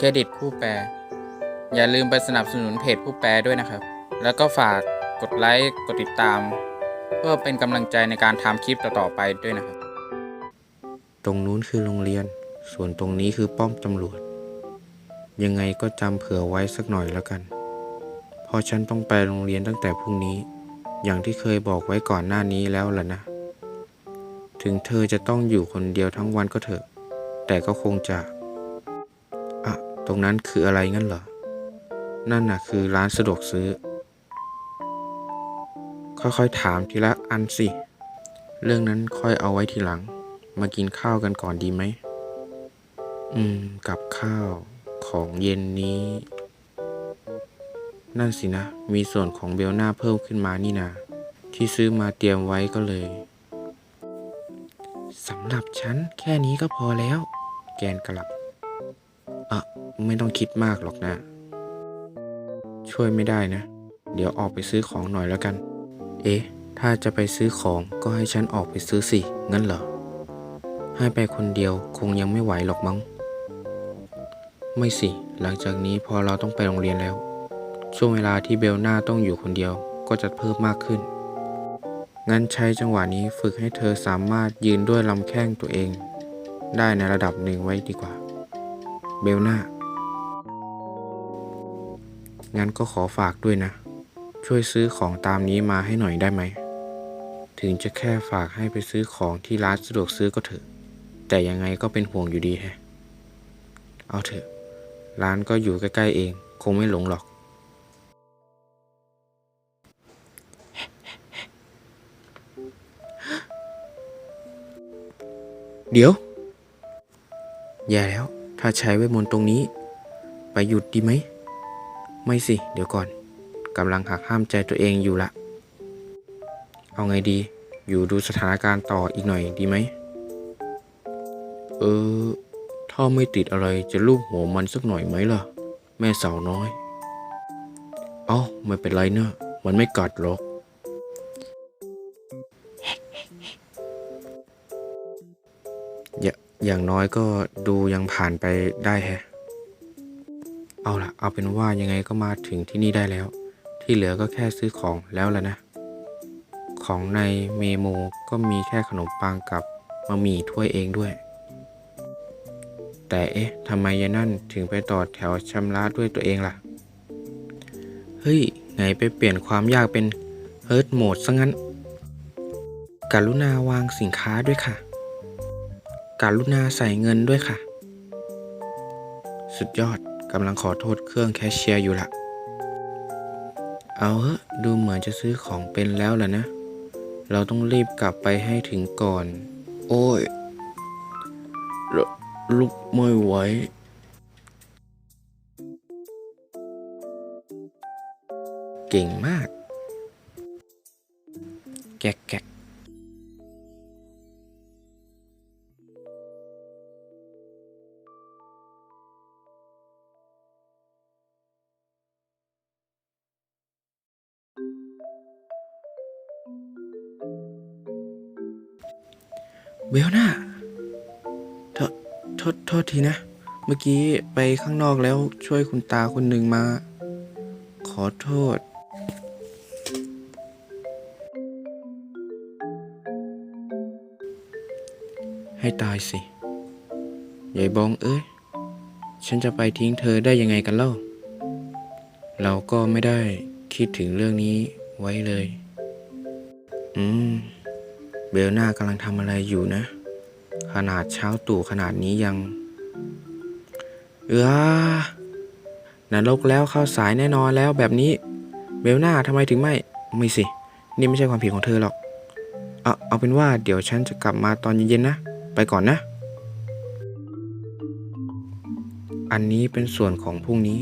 เครดิตผู้แปล อย่าลืมไปสนับสนุนเพจผู้แปลด้วยนะครับ แล้วก็ฝากกดไลค์กดติดตาม เพื่อเป็นกำลังใจในการทำคลิปต่อๆไปด้วยนะครับ ตรงนู้นคือโรงเรียน ส่วนตรงนี้คือป้อมตำรวจ ยังไงก็จำเผื่อไว้สักหน่อยแล้วกันพราะฉันต้องไปโรงเรียนตั้งแต่พรุ่งนี้ อย่างที่เคยบอกไว้ก่อนหน้านี้แล้วล่ะนะ ถึงเธอจะต้องอยู่คนเดียวทั้งวันก็เถอะ แต่ก็คงจะ ตรงนั้นคืออะไรงั้นเหรอ นั่นน่ะคือร้านสะดวกซื้อ ค่อยๆถามทีละอันสิ เรื่องนั้นค่อยเอาไว้ทีหลัง มากินข้าวกันก่อนดีไหม อืม กับข้าวของเย็นนี้ นั่นสินะ มีส่วนของเบลหน้าเพิ่มขึ้นมานี่นา ที่ซื้อมาเตรียมไว้ก็เลยสำหรับฉันแค่นี้ก็พอแล้ว แกนกลับ ไม่ต้องคิดมากหรอกนะ ช่วยไม่ได้นะ เดี๋ยวออกไปซื้อของหน่อยแล้วกัน เอ๊ะ ถ้าจะไปซื้อของก็ให้ฉันออกไปซื้อสิ งั้นเหรอ ให้ไปคนเดียวคงยังไม่ไหวหรอกมั้ง ไม่สิ หลังจากนี้พอเราต้องไปโรงเรียนแล้ว ช่วงเวลาที่เบลน่าต้องอยู่คนเดียวก็จะเพิ่มมากขึ้น งั้นใช้จังหวะนี้ฝึกให้เธอสามารถยืนด้วยลำแข้งตัวเอง ได้ในระดับหนึ่งไว้ดีกว่า เบลน่า งั้นก็ขอฝากด้วยนะ ช่วยซื้อของตามนี้มาให้หน่อยได้ไหม ถึงจะแค่ฝากให้ไปซื้อของที่ร้านสะดวกซื้อก็เถอะ แต่ยังไงก็เป็นห่วงอยู่ดีแฮะ เอาเถอะ ร้านก็อยู่ใกล้ๆเอง คงไม่หลงหรอก เดี๋ยวแย่แล้ว ถ้าใช้เวทมนต์ตรงนี้ ไปหยุดดีไหม ไม่สิ เดี๋ยวก่อนกำลังหักห้ามใจตัวเองอยู่ละ เอาไงดี อยู่ดูสถานการณ์ต่ออีกหน่อยดีไหม เออ ถ้าไม่ติดอะไรจะลูบหัวมันสักหน่อยไหมล่ะ แม่สาวน้อย เอ้าไม่เป็นไรเนอะมันไม่กัดหรอกอย่าอย่างน้อยก็ดูยังผ่านไปได้แฮะ เอาละเอาเป็นว่ายังไงก็มาถึงที่นี่ได้แล้ว ที่เหลือก็แค่ซื้อของแล้วล่ะนะ ของในเมโมก็มีแค่ขนมปังกับบะหมี่ถ้วยเองด้วย แต่เอ๊ะทำไมยายนั่นถึงไปต่อแถวชำระด้วยตัวเองล่ะ เฮ้ย ไงไปเปลี่ยนความยากเป็นเฮิร์ตโหมดซะงั้น กรุณาวางสินค้าด้วยค่ะ กรุณาใส่เงินด้วยค่ะ สุดยอด กำลังขอโทษเครื่องแคชเชียร์อยู่ละ เอาเถอะดูเหมือนจะซื้อของเป็นแล้วล่ะนะ เราต้องรีบกลับไปให้ถึงก่อน โอ้ยลุกไม่ไหวเก่งมาก แกะแกะ เบลน่าโทษโทษโทษทีนะ เมื่อกี้ไปข้างนอกแล้วช่วยคุณตาคนหนึ่งมา ขอโทษ ให้ตายสิยายบองเอ้ย ฉันจะไปทิ้งเธอได้ยังไงกันเล่า เราก็ไม่ได้คิดถึงเรื่องนี้ไว้เลย อืม เบลน่ากำลังทำอะไรอยู่นะ ขนาดเช้าตู่ขนาดนี้ยัง เออนรกแล้วเข้าสายแน่นอนแล้วแบบนี้ เบลน่าทำไมถึงไม่ ไม่สิ นี่ไม่ใช่ความผิดของเธอหรอก เอาเอาเป็นว่าเดี๋ยวฉันจะกลับมาตอนเย็นๆนะ ไปก่อนนะ อันนี้เป็นส่วนของพรุ่งนี้